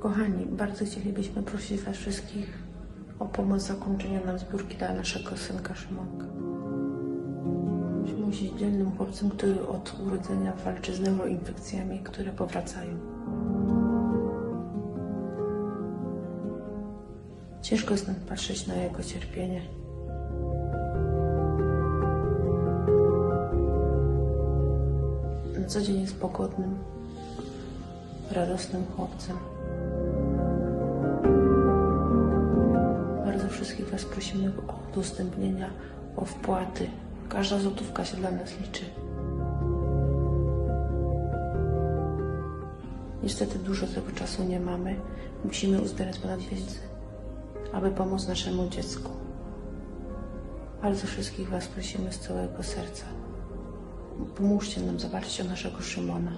Kochani, bardzo chcielibyśmy prosić Was wszystkich o pomoc w zakończeniu nam zbiórki dla naszego synka Szymonka. Musi być dzielnym chłopcem, który od urodzenia walczy z neuroinfekcjami, które powracają. Ciężko jest nam patrzeć na jego cierpienie. Na co dzień jest pogodnym, radosnym chłopcem. Wszystkich Was prosimy o udostępnienia, o wpłaty. Każda złotówka się dla nas liczy. Niestety dużo tego czasu nie mamy. Musimy uzbierać ponad wiedzy, aby pomóc naszemu dziecku. Bardzo wszystkich Was prosimy z całego serca. Pomóżcie nam zawalczyć o naszego Szymona.